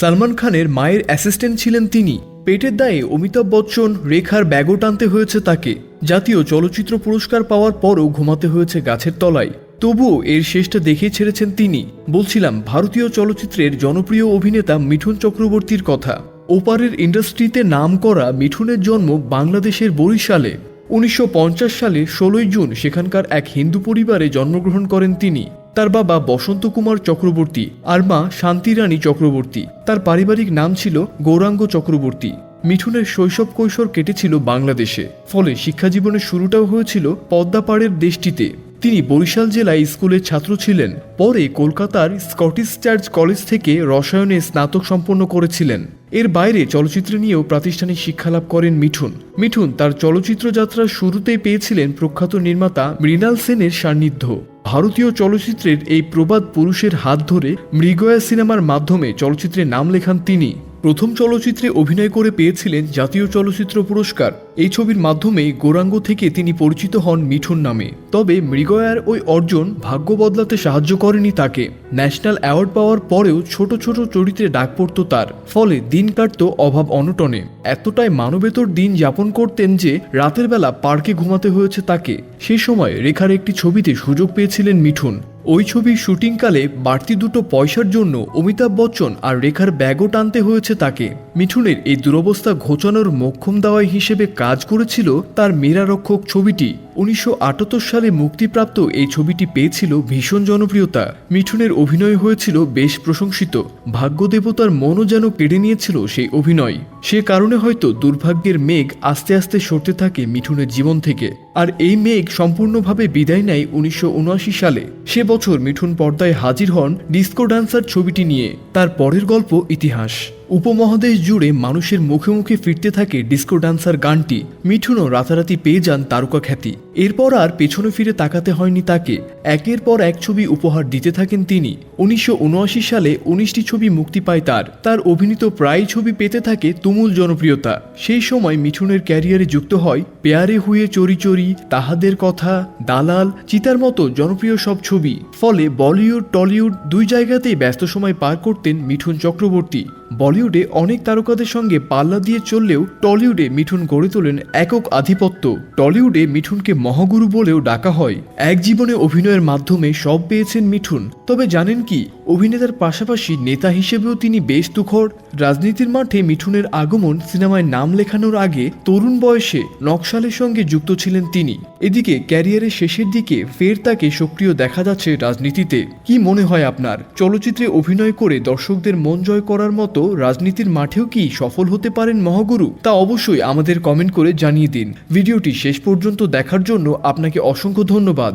সালমান খানের মায়ের অ্যাসিস্ট্যান্ট ছিলেন তিনি। পেটের দায়ে অমিতাভ বচ্চন রেখার ব্যাগও টানতে হয়েছে তাকে। জাতীয় চলচ্চিত্র পুরস্কার পাওয়ার পরও ঘুমাতে হয়েছে গাছের তলায়। তবুও এর শেষটা দেখে ছেড়েছেন তিনি। বলছিলাম, ভারতীয় চলচ্চিত্রের জনপ্রিয় অভিনেতা মিঠুন চক্রবর্তীর কথা। ওপারের ইন্ডাস্ট্রিতে নাম করা মিঠুনের জন্ম বাংলাদেশের বরিশালে। উনিশশো পঞ্চাশ সালে ষোলোই জুন সেখানকার এক হিন্দু পরিবারে জন্মগ্রহণ করেন তিনি। তার বাবা বসন্ত কুমার চক্রবর্তী আর মা শান্তিরানী চক্রবর্তী। তার পারিবারিক নাম ছিল গৌরাঙ্গ চক্রবর্তী। মিঠুনের শৈশব কৈশোর কেটেছিল বাংলাদেশে, ফলে শিক্ষাজীবনের শুরুটাও হয়েছিল পদ্মাপাড়ের দেশটিতে। তিনি বরিশাল জেলায় স্কুলের ছাত্র ছিলেন, পরে কলকাতার স্কটিশ চার্চ কলেজ থেকে রসায়নে স্নাতক সম্পন্ন করেছিলেন। এর বাইরে চলচ্চিত্র নিয়েও প্রাতিষ্ঠানিক শিক্ষালাভ করেন মিঠুন। মিঠুন তার চলচ্চিত্র যাত্রার শুরুতেই পেয়েছিলেন প্রখ্যাত নির্মাতা মৃণাল সেনের সান্নিধ্য। ভারতীয় চলচ্চিত্রের এই প্রবাদ পুরুষের হাত ধরে মৃগয়া সিনেমার মাধ্যমে চলচ্চিত্রে নাম লেখান তিনি। প্রথম চলচ্চিত্রে অভিনয় করে পেয়েছিলেন জাতীয় চলচ্চিত্র পুরস্কার। এই ছবির মাধ্যমে গোরাঙ্গ থেকে তিনি পরিচিত হন মিঠুন নামে। তবে মৃগয়ার ওই অর্জন ভাগ্য বদলাতে সাহায্য করেনি তাকে। ন্যাশনাল অ্যাওয়ার্ড পাওয়ার পরেও ছোট ছোট চরিত্রে ডাক পড়ত তার। ফলে দিন কাটত অভাব অনটনে। এতটাই মানবেতর দিন যাপন করতেন যে রাতের বেলা পার্কে ঘুমাতে হয়েছে তাকে। সেই সময় রেখার একটি ছবিতে সুযোগ পেয়েছিলেন মিঠুন। ওই ছবির শুটিংকালে বাড়তি দুটো পয়সার জন্য অমিতাভ বচ্চন আর রেখার ব্যাগও টানতে হয়েছে তাকে। মিঠুনের এই দুরবস্থা ঘোচানোর মোক্ষম দাওয়াই হিসেবে কাজ করেছিল তার মেরারক্ষক ছবিটি। উনিশশো আটাত্তর সালে মুক্তিপ্রাপ্ত এই ছবিটি পেয়েছিল ভীষণ জনপ্রিয়তা। মিঠুনের অভিনয় হয়েছিল বেশ প্রশংসিত। ভাগ্যদেবতার মনও যেন কেড়ে নিয়েছিল সেই অভিনয়। সে কারণে হয়তো দুর্ভাগ্যের মেঘ আস্তে আস্তে সরতে থাকে মিঠুনের জীবন থেকে। আর এই মেঘ সম্পূর্ণভাবে বিদায় নেয় উনিশশো উনআশি সালে। সে বছর মিঠুন পর্দায় হাজির হন ডিস্কো ডান্সার ছবিটি নিয়ে। তার পরের গল্প ইতিহাস। উপমহাদেশ জুড়ে মানুষের মুখে মুখে ফিরতে থাকে ডিস্কো ডান্সার গানটি। মিঠুনও রাতারাতি পেয়ে যান তারকা খ্যাতি। এরপর আর পেছনে ফিরে তাকাতে হয়নি তাকে। একের পর এক ছবি উপহার দিতে থাকেন তিনি। উনিশশো উনআশি সালে উনিশটি ছবি মুক্তি পায় তার। তার অভিনীত প্রায় ছবি পেতে থাকে তুমুল জনপ্রিয়তা। সেই সময় মিঠুনের ক্যারিয়ারে যুক্ত হয় পেয়ারে হুয়ে চরি চরি, তাহাদের কথা, দালাল, চিতার মতো জনপ্রিয় সব ছবি। ফলে বলিউড, টলিউড দুই জায়গাতেই ব্যস্ত সময় পার করতেন মিঠুন চক্রবর্তী। বলিউডে অনেক তারকাদের সঙ্গে পাল্লা দিয়ে চললেও টলিউডে মিঠুন গড়ে তোলেন একক আধিপত্য। টলিউডে মিঠুনকে মহাগুরু বলেও ডাকা হয়। এক জীবনে অভিনয়ের মাধ্যমে সব পেয়েছেন মিঠুন। তবে জানেন কি অভিনেতার পাশাপাশি নেতা হিসেবেও তিনি বেশ তুখর। রাজনীতির মাঠে মিঠুনের আগমন সিনেমায় নাম লেখানোর আগে তরুণ বয়সে নকশালের সঙ্গে যুক্ত ছিলেন তিনি। এদিকে ক্যারিয়ারের শেষের দিকে ফের তাকে সক্রিয় দেখা যাচ্ছে রাজনীতিতে। কি মনে হয় আপনার? চলচ্চিত্রে অভিনয় করে দর্শকদের মন জয় করার মতো রাজনীতির মাঠেও কি সফল হতে পারেন মহাগুরু? তা অবশ্যই আমাদের কমেন্ট করে জানিয়ে দিন। ভিডিওটি শেষ পর্যন্ত দেখার জন্য আপনাকে অসংখ্য ধন্যবাদ।